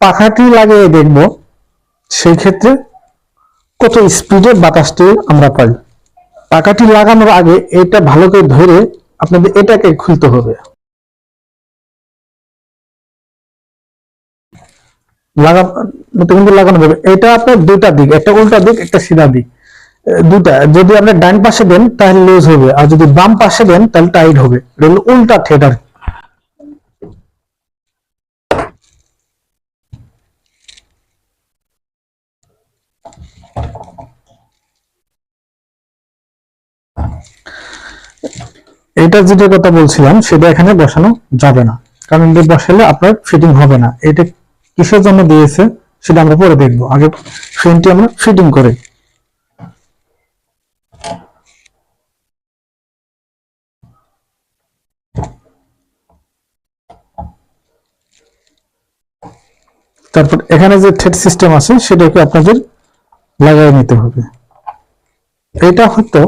পাখাটি লাগিয়ে দেখব। সেই ক্ষেত্রে কত স্পিডে বাতাসটি আমরা পাই। পাখাটি লাগানোর আগে এটা ভালো করে ধরে আপনাদের এটাকে খুলতে হবে। লাগানো কিন্তু লাগানো যাবে। এটা আপনার দুটা দিক, একটা উল্টা দিক, একটা সিধা দিক। দুটা যদি আপনি ডান পাশে দেন, তাহলে লুজ হবে। আর যদি বাম পাশে দেন, তাহলে টাইট হবে। উল্টা থ্রেড এটা যেটা কথা বলছিলাম, সেটা এখানে বসানো যাবে না। কারণ এটা বসালে আপনার ফিটিং হবে না। এটা কিসের জন্য দিয়েছে, সেটা আমরা পরে দেখব। আগে ফ্রেমটি আমরা ফিটিং করে। তারপর এখানে যে থ্রেড সিস্টেম আছে, সেটাকে আপনাদের লাগাই নিতে হবে। এটা হয়তো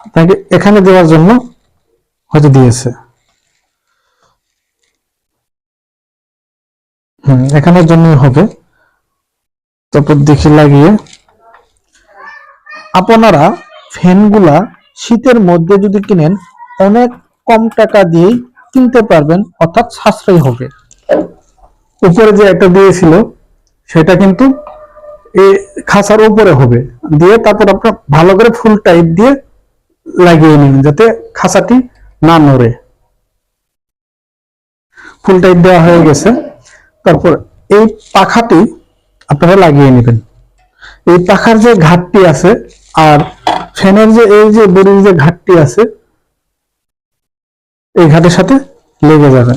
আপনাকে এখানে দেওয়ার জন্য হয়তো দিয়েছে। হুম, এখানের জন্যই হবে। তারপর দেখি লাগিয়ে। আপনারা ফ্যানগুলা শীতের মধ্যে যদি কিনেন, অনেক কম টাকা দিয়েই কিনতে পারবেন, অর্থাৎ সাশ্রয়ী হবে। উপরে যে একটা দিয়েছিল সেটা কিন্তু খাঁচার উপরে হবে। দিয়ে তারপর আপনার ভালো করে ফুল টাইট দিয়ে লাগিয়ে নিন যাতে খাঁচাটি না নড়ে। ফুল টাইট দেওয়া হয়ে গেছে। তারপর এই পাখাটি আপনারা লাগিয়ে নেবেন। এই পাখার যে ঘাটটি আছে আর ফ্যানের যে, এই যে বডির যে ঘাটটি আছে, এই ঘাটের সাথে লেগে যাবে।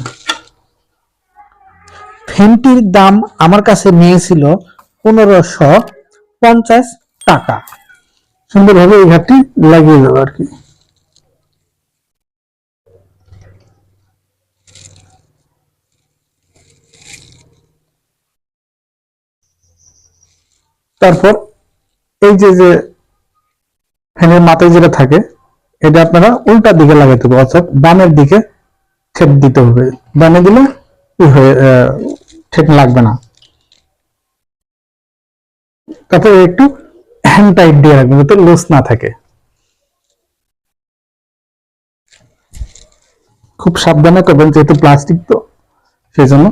ফ্যানটির দাম আমার কাছে নিয়েছিল পনেরোশো পঞ্চাশ টাকা। সুন্দরভাবে এই ঘাটটি লাগিয়ে দেবো আর কি। তারপর এই যে যে ফ্যানের মাথায় যেটা থাকে, এটা আপনারা উল্টা দিকে লাগাতে হবে, অর্থাৎ বামের দিকে ঠেপ দিতে হবে। বামে দিলে ঠেপ লাগবে না। তারপরে একটু হ্যান্ড টাইট দিয়ে রাখবেন যাতে লুজ না থাকে। খুব সাবধানে করবেন, যেহেতু প্লাস্টিক তো সেই জন্য